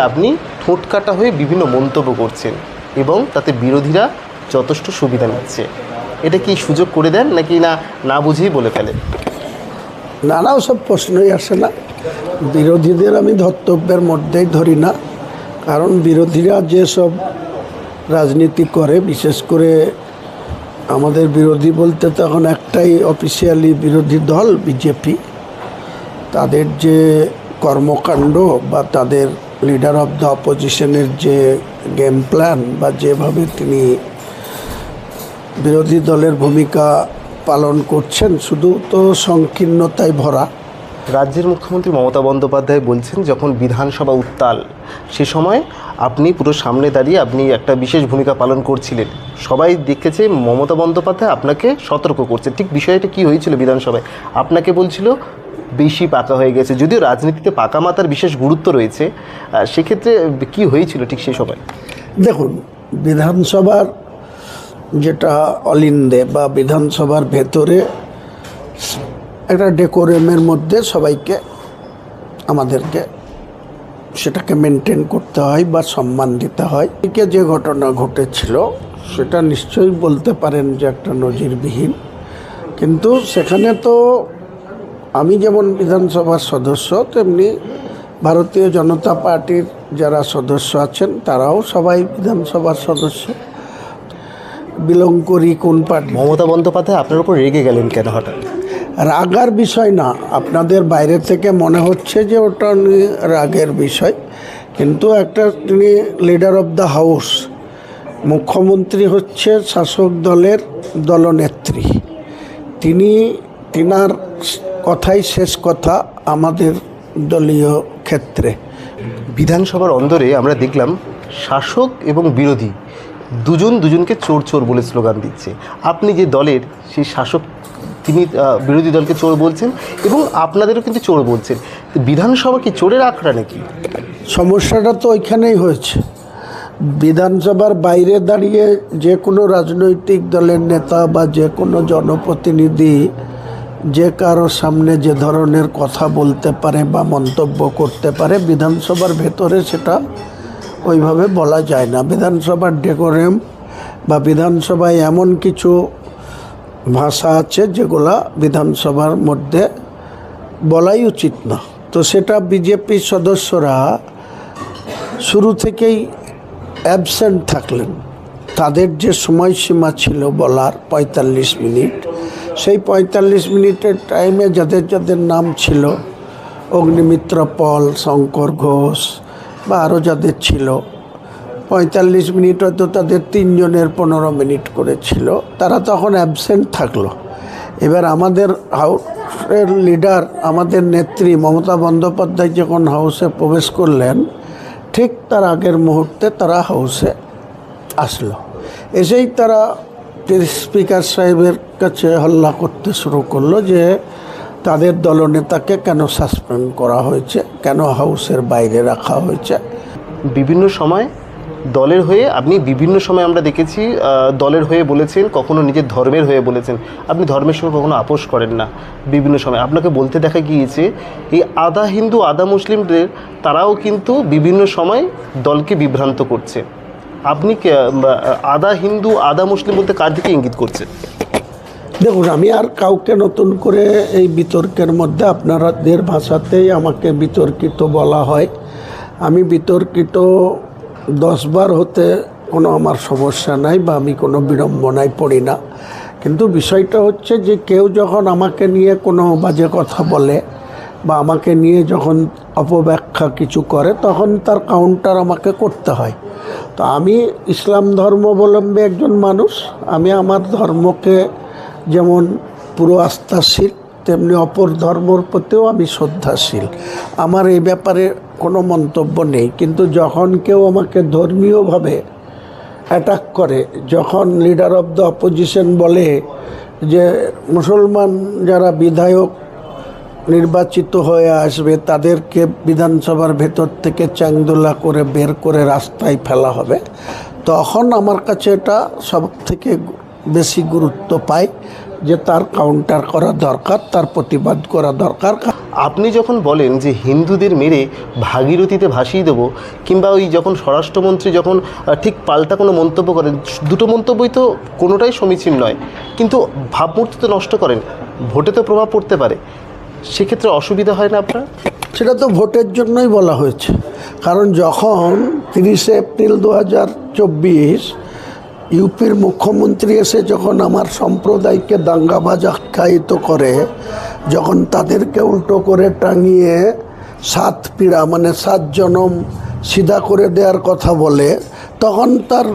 আপনি ঠোঁট কাটা হয়ে বিভিন্ন মন্তব্য করছেন এবং তাতে বিরোধীরা যথেষ্ট সুবিধা নিচ্ছে। এটা কি সুযোগ করে দেন নাকি না না বুঝেই বলে ফেলেন নানা সব প্রশ্নই আসে না। বিরোধীদের আমি ধর্তব্যের মধ্যেই ধরি না। কারণ বিরোধীরা যেসব রাজনীতি করে, বিশেষ করে আমাদের বিরোধী বলতে তখন একটাই অফিসিয়ালি বিরোধী দল, বিজেপি। তাদের যে কর্মকাণ্ড বা তাদের লিডার অফ দ্য অপোজিশনের যে গেম প্ল্যান বা যেভাবে তিনি বিরোধী দলের ভূমিকা পালন করছেন, শুধু তো সংকীর্ণতায় ভরা। রাজ্যের মুখ্যমন্ত্রী মমতা বন্দ্যোপাধ্যায় বলছেন, যখন বিধানসভা উত্তাল, সে সময় আপনি পুরো সামনে দাঁড়িয়ে আপনি একটা বিশেষ ভূমিকা পালন করছিলেন। সবাই দেখেছে মমতা বন্দ্যোপাধ্যায় আপনাকে সতর্ক করছে। ঠিক বিষয়টা কি হয়েছিল বিধানসভায়? আপনাকে বলছিল বেশি পাকা হয়ে গেছে, যদিও রাজনীতিতে পাকা মাতার বিশেষ গুরুত্ব রয়েছে সেক্ষেত্রে কি হয়েছিল ঠিক সেই সময়? দেখুন, বিধানসভার যেটা অলিন্দে বা বিধানসভার ভেতরে একটা ডেকোরেমের মধ্যে সবাইকে আমাদেরকে সেটাকে মেনটেন করতে হয় বা সম্মান দিতে হয়। এদিকে যে ঘটনা ঘটেছিল, সেটা নিশ্চয়ই বলতে পারেন যে একটা নজিরবিহীন। কিন্তু সেখানে তো আমি যেমন বিধানসভার সদস্য তেমনি ভারতীয় জনতা পার্টির যারা সদস্য আছেন তারাও সবাই বিধানসভার সদস্য। বিলং করি কোন পার্টি? মমতা বন্দ্যোপাধ্যায় আপনার উপর রেগে গেলেন কেন হঠাৎ? রাগার বিষয় না আপনাদের বাইরে থেকে মনে হচ্ছে যে ওটা রাগের বিষয় কিন্তু একটা তিনি লিডার অফ দ্য হাউস মুখ্যমন্ত্রী হচ্ছে শাসক দলের দলনেত্রী। তিনি তিনার কথাই শেষ কথা আমাদের দলীয় ক্ষেত্রে। বিধানসভার অন্দরে আমরা দেখলাম শাসক এবং বিরোধী দুজন দুজনকে চোর চোর বলে স্লোগান দিচ্ছে। আপনি যে দলের সেই শাসক তিনি বিরোধী দলকে চোর বলছেন এবং আপনাদেরও কিন্তু চোর বলছেন। বিধানসভা কি চোরের আখড়া নাকি? সমস্যাটা তো ওইখানেই হয়েছে। বিধানসভার বাইরে দাঁড়িয়ে যে কোনো রাজনৈতিক দলের নেতা বা যে কোনো জনপ্রতিনিধি যে কারও সামনে যে ধরনের কথা বলতে পারে বা মন্তব্য করতে পারে, বিধানসভার ভেতরে সেটা ওইভাবে বলা যায় না। বিধানসভার ডেকোরেম বা বিধানসভায় এমন কিছু ভাষা আছে যেগুলা বিধানসভার মধ্যে বলাই উচিত না। তো সেটা বিজেপির সদস্যরা শুরু থেকেই অ্যাবসেন্ট থাকলেন। তাদের যে সময়সীমা ছিল বলার পঁয়তাল্লিশ মিনিট সেই পঁয়তাল্লিশ মিনিটের টাইমে যাদের যাদের নাম ছিল, অগ্নিমিত্র পল, শঙ্কর ঘোষ বা আরও যাদের ছিল, পঁয়তাল্লিশ মিনিট হয়তো তাদের তিনজনের পনেরো মিনিট করেছিল তারা তখন অ্যাবসেন্ট থাকল। এবার আমাদের হাউসের লিডার আমাদের নেত্রী মমতা বন্দ্যোপাধ্যায় যখন হাউসে প্রবেশ করলেন, ঠিক তার আগের মুহূর্তে তারা হাউসে আসলো। এসেই তারা স্পিকার সাহেবের কাছে হল্লা করতে শুরু করল যে তাদের দলনেতাকে কেন সাসপেন্ড করা হয়েছে? কেন হাউসের বাইরে রাখা হয়েছে? বিভিন্ন সময় দলের হয়ে, আপনি বিভিন্ন সময় আমরা দেখেছি দলের হয়ে বলেছেন, কখনো নিজের ধর্মের হয়ে বলেছেন। আপনি ধর্মের সঙ্গে কখনো আপোষ করেন না বিভিন্ন সময়। আপনাকে বলতে দেখা গিয়েছে, এই আধা হিন্দু, আধা মুসলিমদের তারাও কিন্তু বিভিন্ন সময় দলকে বিভ্রান্ত করছে। আপনি বা, হিন্দু আদা মুসলিম বলতে কার দিকে ইঙ্গিত করছেন দেখুন আমি আর কাউকে নতুন করে এই বিতর্কের মধ্যে আপনাদের ভাষাতেই আমাকে বিতর্কিত বলা হয়। আমি বিতর্কিত দশবার হতে কোনো আমার সমস্যা নাই বা আমি কোনো বিড়ম্বনায় পড়ি না। কিন্তু বিষয়টা হচ্ছে যে কেউ যখন আমাকে নিয়ে কোনো বাজে কথা বলে বা আমাকে নিয়ে যখন অপব্যাখ্যা কিছু করে, তখন তার কাউন্টার আমাকে করতে হয়। তো আমি ইসলাম ধর্মাবলম্বী একজন মানুষ। আমি আমার ধর্মকে যেমন পুরো আস্থাশীল, তেমনি অপর ধর্মর প্রতিও আমি শ্রদ্ধাশীল। আমার এই ব্যাপারে কোনো মন্তব্য নেই। কিন্তু যখন কেউ আমাকে ধর্মীয়ভাবে অ্যাটাক করে, যখন লিডার অফ দ্য অপোজিশন বলে যে, মুসলমান যারা বিধায়ক নির্বাচিত হয়ে আসবে, তাদেরকে বিধানসভার ভেতর থেকে চ্যাংদোলা করে বের করে রাস্তায় ফেলা হবে। তখন আমার কাছে এটা সব থেকে বেশি গুরুত্ব পায় যে তার কাউন্টার করা দরকার, তার প্রতিবাদ করা দরকার। আপনি যখন বলেন যে হিন্দুদের মেরে ভাগীরথীতে ভাসিয়ে দেবো, কিংবা ওই যখন স্বরাষ্ট্রমন্ত্রী যখন ঠিক পাল্টা কোনো মন্তব্য করেন, দুটো মন্তব্যই তো কোনোটাই সমীচীন নয়, কিন্তু ভাবমূর্তি তো নষ্ট করেন, ভোটে তো প্রভাব পড়তে পারে। সেক্ষেত্রে অসুবিধা হয় না আপনার? সেটা তো ভোটের জন্যই বলা হয়েছে। কারণ যখন তিরিশে এপ্রিল দু চব্বিশ ইউপির মুখ্যমন্ত্রী এসে যখন আমার সম্প্রদায়কে দাঙ্গাবাজ আখ্যায়িত করে, যখন তাদেরকে উল্টো করে টাঙিয়ে সাত পীড়া মানে সাত জনম সিধা করে দেওয়ার কথা বলে, তখন তার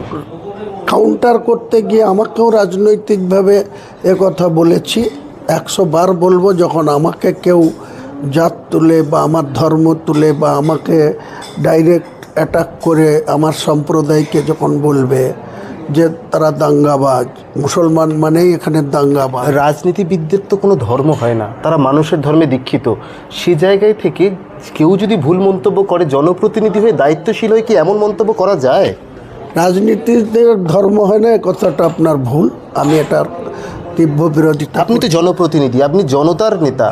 কাউন্টার করতে গিয়ে আমাকেও রাজনৈতিকভাবে কথা বলেছি। একশো বার বলব যখন আমাকে কেউ জাত তুলে বা আমার ধর্ম তুলে বা আমাকে ডাইরেক্ট অ্যাটাক করে আমার সম্প্রদায়কে যখন বলবে যে তারা দাঙ্গাবাজ মুসলমান মানেই এখানে দাঙ্গাবাজ। রাজনীতিবিদদের তো কোনো ধর্ম হয় না তারা মানুষের ধর্মে দীক্ষিত। সে জায়গায় থেকে কেউ যদি ভুল মন্তব্য করে জনপ্রতিনিধি হয়ে দায়িত্বশীল হয়ে কি এমন মন্তব্য করা যায়? রাজনীতিদের ধর্ম হয় না কথাটা আপনার ভুল আমি এটার তীব্র বিরোধিতা আপনি তো জনপ্রতিনিধি আপনি জনতার নেতা।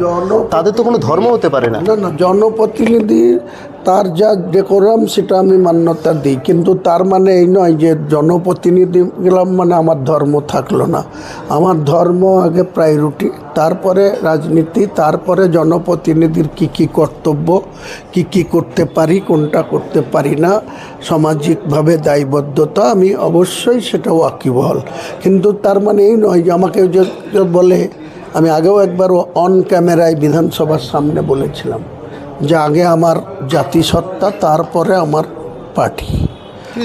তাদের তো কোনো ধর্ম হতে পারে না। না না জনপ্রতিনিধি তার যা ডেকোরাম সেটা আমি মান্যতা দিই। কিন্তু তার মানে এই নয় যে জনপ্রতিনিধি গেলাম মানে আমার ধর্ম থাকল না। আমার ধর্ম আগে প্রায়োরিটি তারপরে রাজনীতি, তারপরে জনপ্রতিনিধির কি কি কর্তব্য, কি কি করতে পারি, কোনটা করতে পারি না, সামাজিকভাবে দায়বদ্ধতা, আমি অবশ্যই সেটা ওয়াকিবহল। কিন্তু তার মানে এই নয় যে আমাকে যে বলে, আমি আগেও একবার অন ক্যামেরায় বিধানসভার সামনে বলেছিলাম। যে আগে আমার জাতিসত্তা তারপরে আমার পার্টি।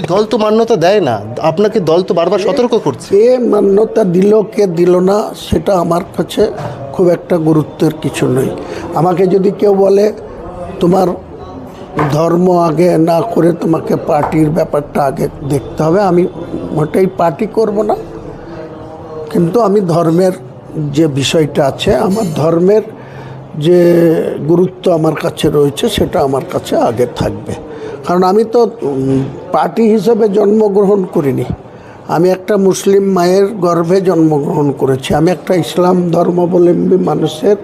দল তো মান্যতা দেয় না। আপনাকে দল তো বারবার সতর্ক করছে। কে মান্যতা দিল কে দিল না সেটা আমার কাছে খুব একটা গুরুত্বের কিছু নেই আমাকে যদি কেউ বলে তোমার ধর্ম আগে না করে তোমাকে পার্টির ব্যাপারটা আগে দেখতে হবে আমি মোটেই পার্টি করব না। কিন্তু আমি ধর্মের যে বিষয়টা আছে আমার ধর্মের যে গুরুত্ব আমার কাছে রয়েছে, সেটা আমার কাছে আগে থাকবে। কারণ আমি তো পার্টি হিসেবে জন্মগ্রহণ করিনি। আমি একটা মুসলিম মায়ের গর্ভে জন্মগ্রহণ করেছি। আমি একটা ইসলাম ধর্মাবলম্বী মানুষের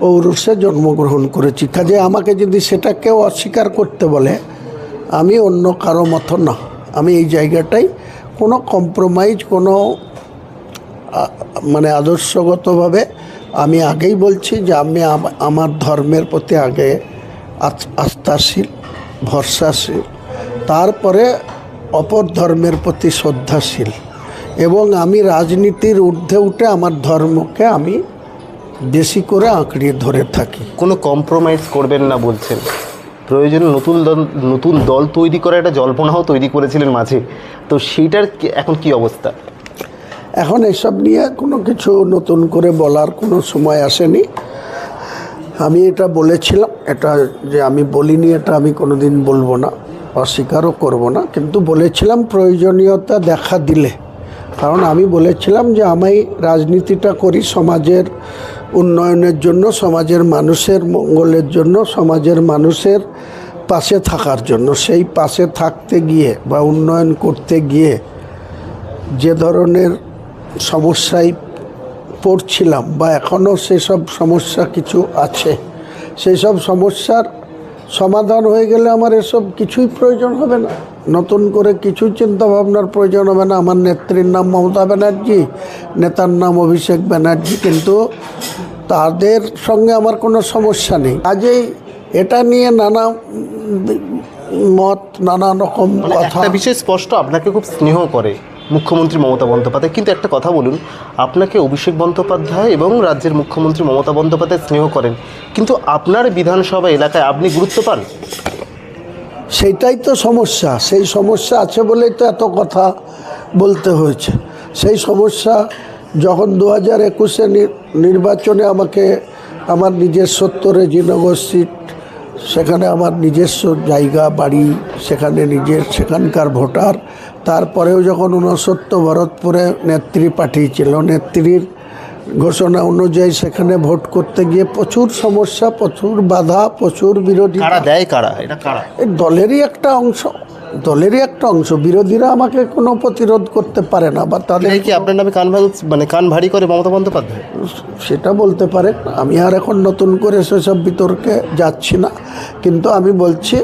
ঔরসে জন্মগ্রহণ করেছি। কাজে আমাকে যদি সেটা কেউ অস্বীকার করতে বলে, আমি অন্য কারও মতো না। আমি এই জায়গাটাই কোনো কম্প্রোমাইজ কোনো মানে আদর্শগতভাবে আমি আগেই বলছি যে আমি আমার ধর্মের প্রতি আগে আস্থাশীল, ভরসাশীল। তারপরে অপর ধর্মের প্রতি শ্রদ্ধাশীল। এবং আমি রাজনীতির ঊর্ধ্বে উঠে আমার ধর্মকে আমি বেশি করে আঁকড়িয়ে ধরে থাকি। কোনো কম্প্রোমাইজ করবেন না বলছেন। প্রয়োজনে নতুন দল নতুন দল তৈরি করা একটা জল্পনাও তৈরি করেছিলেন মাঝে। তো সেইটার এখন কি অবস্থা? এখন এসব নিয়ে কোনো কিছু নতুন করে বলার কোনো সময় আসেনি। আমি এটা বলেছিলাম, এটা যে আমি বলিনি, এটা আমি কোনো দিন বলব না অস্বীকারও করব না। কিন্তু বলেছিলাম প্রয়োজনীয়তা দেখা দিলে। কারণ আমি বলেছিলাম যে আমি রাজনীতিটা করি সমাজের উন্নয়নের জন্য, সমাজের মানুষের মঙ্গলের জন্য, সমাজের মানুষের পাশে থাকার জন্য। সেই পাশে থাকতে গিয়ে বা উন্নয়ন করতে গিয়ে যে ধরনের সমস্যায় পড়ছিলাম বা এখনও সেসব সমস্যা কিছু আছে। সেই সব সমস্যার সমাধান হয়ে গেলে আমার এসব কিছুই প্রয়োজন হবে না। নতুন করে কিছু চিন্তা ভাবনার প্রয়োজন হবে না। আমার নেত্রীর নাম মমতা ব্যানার্জি নেতার নাম অভিষেক ব্যানার্জি কিন্তু তাদের সঙ্গে আমার কোনো সমস্যা নেই। কাজেই এটা নিয়ে নানা মত নানা রকম মানে কথা। বিষয় স্পষ্ট আপনাকে খুব স্নেহ করে। মুখ্যমন্ত্রী মমতা বন্দ্যোপাধ্যায়। কিন্তু একটা কথা বলুন, আপনাকে অভিষেক বন্দ্যোপাধ্যায় এবং রাজ্যের মুখ্যমন্ত্রী মমতা বন্দ্যোপাধ্যায় স্নেহ করেন, কিন্তু আপনার বিধানসভা এলাকায় আপনি গুরুত্ব পান? সেইটাই তো সমস্যা। সেই সমস্যা আছে বলেই তো এত কথা বলতে হয়েছে। সেই সমস্যা যখন দু হাজার একুশে নির্বাচনে আমাকে আমার নিজস্ব রেজিনগর সিট সেখানে আমার নিজস্ব জায়গা, বাড়ি, সেখানে নিজের, সেখানকার ভোটার। তারপরেও যখন ঊনসত্তর ভরতপুরে নেত্রী পাঠিয়েছিল, নেত্রীর ঘোষণা অনুযায়ী সেখানে ভোট করতে গিয়ে প্রচুর সমস্যা প্রচুর বাধা প্রচুর বিরোধী কারা দেয় কারা? এটা কারা? দলেরই একটা অংশ দলেরই একটা অংশ। বিরোধীরা আমাকে কোনো প্রতিরোধ করতে পারে না বা তাদের কি আপনার নামে কান মানে কান ভারী করে মমতা বন্দ্যোপাধ্যায়? সেটা বলতে পারেন আমি আর এখন নতুন করে সেসব বিতর্কে যাচ্ছি না। কিন্তু আমি বলছি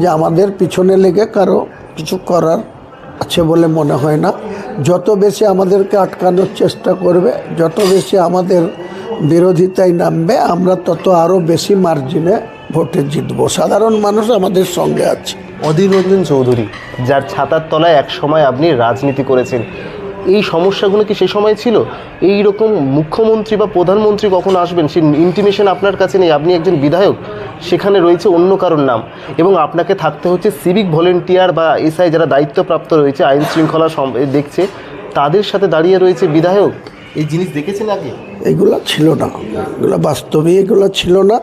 যে আমাদের পিছনে লেগে কারও কিছু করার আছে বলে মনে হয় না। যত বেশি আমাদেরকে আটকানোর চেষ্টা করবে, যত বেশি আমাদের বিরোধিতায় নামবে, আমরা তত আরও বেশি মার্জিনে ভোটে জিতবো। সাধারণ মানুষ আমাদের সঙ্গে আছে। অধীর রঞ্জন চৌধুরী, যার ছাতার তলায় এক সময় আপনি রাজনীতি করেছেন। এই সমস্যাগুলো কি সে সময় ছিল? এই রকম মুখ্যমন্ত্রী বা প্রধানমন্ত্রী কখন আসবেন? সেই ইন্টিমেশন আপনার কাছে নেই, আপনি একজন বিধায়ক, সেখানে রয়েছে অন্য কারোর নাম। এবং আপনাকে থাকতে হচ্ছে সিভিক ভলেন্টিয়ার বা এসআই যারা দায়িত্বপ্রাপ্ত রয়েছে, আইন শৃঙ্খলা দেখছে, তাদের সাথে দাঁড়িয়ে রয়েছে বিধায়ক। এই জিনিস দেখেছেন আগে? এগুলো ছিল না। এগুলো বাস্তবে এগুলো ছিল না।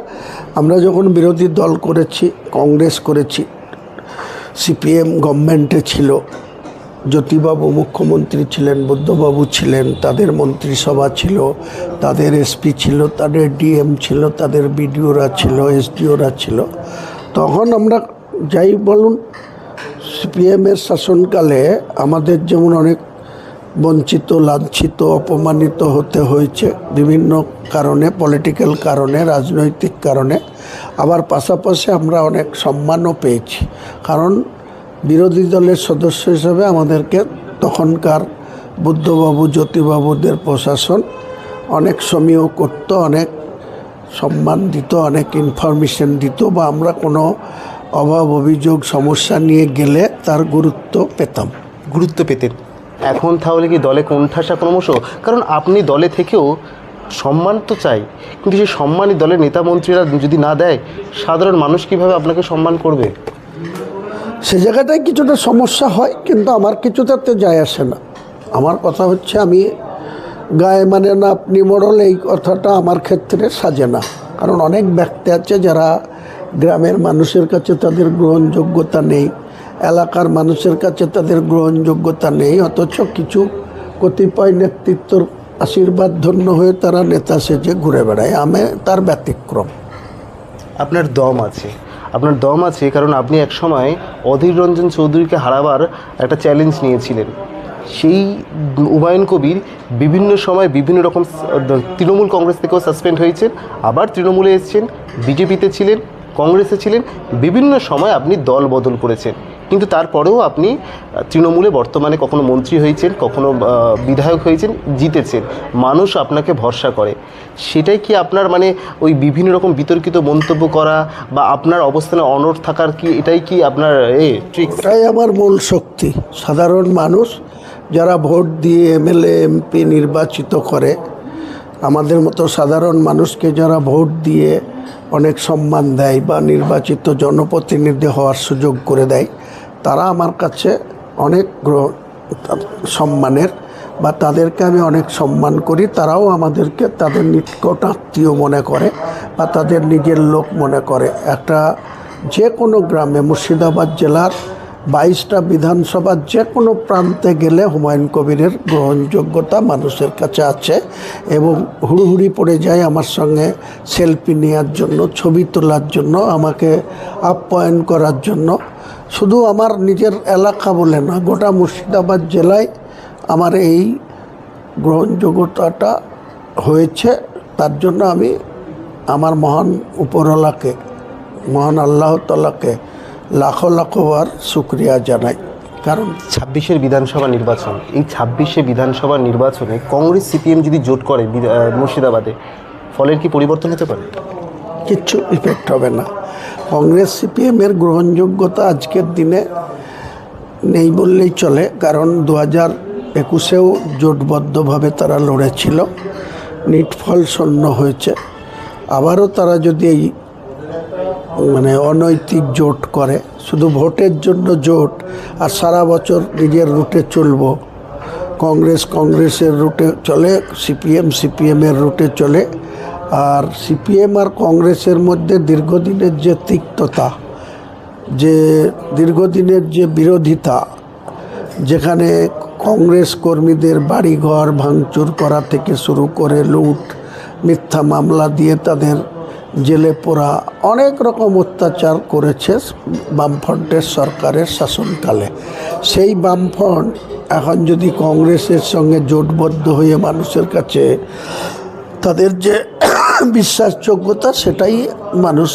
আমরা যখন বিরোধী দল করেছি, কংগ্রেস করেছি, সিপিএম গভর্নমেন্টে ছিল জ্যোতিবাবু মুখ্যমন্ত্রী ছিলেন, বুদ্ধবাবু ছিলেন, তাদের মন্ত্রিসভা ছিল, তাদের এসপি ছিল, তাদের ডিএম ছিল, তাদের বিডিওরা ছিল, এসডিওরা ছিল। তখন আমরা যাই বলুন সিপিএমের শাসনকালে আমাদের যেমন অনেক বঞ্চিত, লাঞ্ছিত, অপমানিত হতে হয়েছে বিভিন্ন কারণে পলিটিক্যাল কারণে, রাজনৈতিক কারণে, আবার পাশাপাশি আমরা অনেক সম্মানও পেয়েছি। কারণ বিরোধী দলের সদস্য হিসাবে আমাদেরকে তখনকার বুদ্ধবাবু, জ্যোতিবাবুদের প্রশাসন অনেক সমীহ করত, অনেক সম্মান দিত, অনেক ইনফরমেশন দিত বা আমরা কোনো অভাব, অভিযোগ, সমস্যা নিয়ে গেলে তার গুরুত্ব পেতাম। গুরুত্ব পেতেন। এখন তাহলে কি দলে কোণঠাসা ক্রমশ? কারণ আপনি দলে থেকেও সম্মান তো চাই, কিন্তু সেই সম্মানই দলের নেতা মন্ত্রীরা যদি না দেয়, সাধারণ মানুষ কীভাবে আপনাকে সম্মান করবে? সে জায়গাটায় কিছুটা সমস্যা হয়, কিন্তু আমার কিছু তাতে যায় আসে না। আমার কথা হচ্ছে আমি গায়ে মানে না আপনি মরল এই কথাটা আমার ক্ষেত্রে সাজে না। কারণ অনেক ব্যক্তি আছে যারা গ্রামের মানুষের কাছে তাদের গ্রহণযোগ্যতা নেই, এলাকার মানুষের কাছে তাদের গ্রহণযোগ্যতা নেই, অথচ কিছু কতিপয় নেতৃত্বর আশীর্বাদ ধন্য হয়ে তারা নেতা সেজে ঘুরে বেড়ায়। আমি তার ব্যতিক্রম। আপনার দম আছে। আপনার দম আছে, কারণ আপনি এক সময় অধীর রঞ্জন চৌধুরীকে হারাবার একটা চ্যালেঞ্জ নিয়েছিলেন। সেই হুমায়ুন কবির বিভিন্ন সময় বিভিন্ন রকম তৃণমূল কংগ্রেস থেকেও সাসপেন্ড হয়েছেন, আবার তৃণমূলে এসছেন, বিজেপিতে ছিলেন কংগ্রেসে ছিলেন, বিভিন্ন সময় আপনি দল বদল করেছেন। কিন্তু তারপরেও আপনি তৃণমূলে বর্তমানে কখনো মন্ত্রী হয়েছেন, কখনো বিধায়ক হয়েছেন, জিতেছেন। মানুষ আপনাকে ভরসা করে। সেটাই কি আপনার মানে ওই বিভিন্ন রকম বিতর্কিত মন্তব্য করা বা আপনার অবস্থানে অনড় থাকার কি, এটাই কি আপনার, এ এটাই আমার মূল শক্তি। সাধারণ মানুষ যারা ভোট দিয়ে এমএলএ এমপি নির্বাচিত করে, আমাদের মতো সাধারণ মানুষকে যারা ভোট দিয়ে অনেক সম্মান দেয় বা নির্বাচিত জনপ্রতিনিধি হওয়ার সুযোগ করে দেয়। তারা আমার কাছে অনেক সম্মানের বা তাদেরকে আমি অনেক সম্মান করি। তারাও আমাদেরকে তাদের নিকট আত্মীয় মনে করে বা তাদের নিজের লোক মনে করে। একটা যে কোনো গ্রামে মুর্শিদাবাদ জেলার বাইশটা বিধানসভার যে কোনো প্রান্তে গেলে হুমায়ুন কবিরের গ্রহণযোগ্যতা মানুষের কাছে আছে এবং হুড়ুহুড়ি পড়ে যায় আমার সঙ্গে সেলফি নেওয়ার জন্য, ছবি তোলার জন্য, আমাকে আপ্যায়ন করার জন্য। শুধু আমার নিজের এলাকা বলে না, গোটা মুর্শিদাবাদ জেলায় আমার এই গ্রহণযোগ্যতাটা হয়েছে। তার জন্য আমি আমার মহান উপরওয়ালাকে, মহান আল্লাহ তালাকে লাখো লাখোবার শুক্রিয়া জানাই। কারণ ছাব্বিশের বিধানসভা নির্বাচন এই ছাব্বিশে বিধানসভা নির্বাচনে কংগ্রেস সিপিএম যদি জোট করে মুর্শিদাবাদে ফলের কি পরিবর্তন হতে পারে? কিচ্ছু ইফেক্ট হবে না। কংগ্রেস সিপিএমের গ্রহণযোগ্যতা আজকের দিনে নেই বললেই চলে কারণ দু হাজার একুশেও জোটবদ্ধভাবে তারা লড়েছিল। নিটফল শূন্য হয়েছে। আবারও তারা যদি এই মানে অনৈতিক জোট করে। শুধু ভোটের জন্য জোট আর সারা বছর নিজের রুটে চলবো। কংগ্রেস কংগ্রেসের রুটে চলে, সিপিএম সিপিএমের রুটে চলে আর সিপিএম আর কংগ্রেসের মধ্যে দীর্ঘদিনের যে তিক্ততা, যে দীর্ঘদিনের যে বিরোধিতা, যেখানে কংগ্রেস কর্মীদের বাড়িঘর ভাঙচুর করা থেকে শুরু করে লুট, মিথ্যা মামলা দিয়ে তাদের জেলে পোড়া অনেক রকম অত্যাচার করেছে বামফ্রন্টের সরকারের শাসনকালে। সেই বামফ্রন্ট এখন যদি কংগ্রেসের সঙ্গে জোটবদ্ধ হয়ে মানুষের কাছে তাদের যে বিশ্বাসযোগ্যতা, সেটাই মানুষ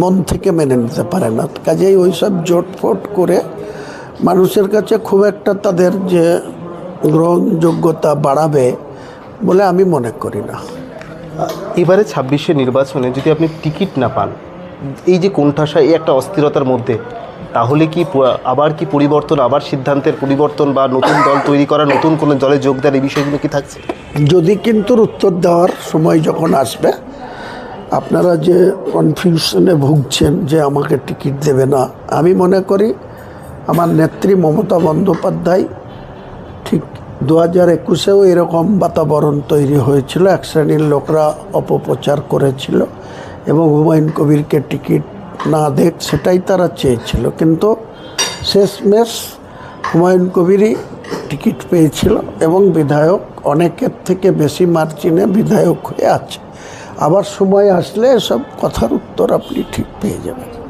মন থেকে মেনে নিতে পারে না। কাজেই ওই সব জোটফোট করে মানুষের কাছে খুব একটা তাদের যে গ্রহণযোগ্যতা বাড়াবে বলে আমি মনে করি না। এবারে ছাব্বিশে নির্বাচনে যদি আপনি টিকিট না পান, এই যে কোণঠাসা, এই একটা অস্থিরতার মধ্যে, তাহলে কি আবার কি পরিবর্তন, আবার সিদ্ধান্তের পরিবর্তন বা নতুন দল তৈরি করা, নতুন কোনো দলে যোগ দেওয়ার এই বিষয়গুলো কি থাকছে? যদি কিন্তু উত্তর দেওয়ার সময় যখন আসবে, আপনারা যে কনফিউশনে ভুগছেন যে আমাকে টিকিট দেবে না, আমি মনে করি আমার নেত্রী মমতা বন্দ্যোপাধ্যায় ঠিক দু হাজার একুশেও এরকম বাতাবরণ তৈরি হয়েছিল। এক শ্রেণির লোকরা অপপ্রচার করেছিল এবং হুমায়ুন কবিরকে টিকিট না দেখ সেটাই তারা চেয়েছিল। কিন্তু শেষমেশ হুমায়ুন কবিরই টিকিট পেয়েছিল এবং বিধায়ক অনেকের থেকে বেশি মার্জিনে বিধায়ক হয়ে আছে। আবার সময় আসলে সব কথার উত্তর আপনি ঠিক পেয়ে যাবেন।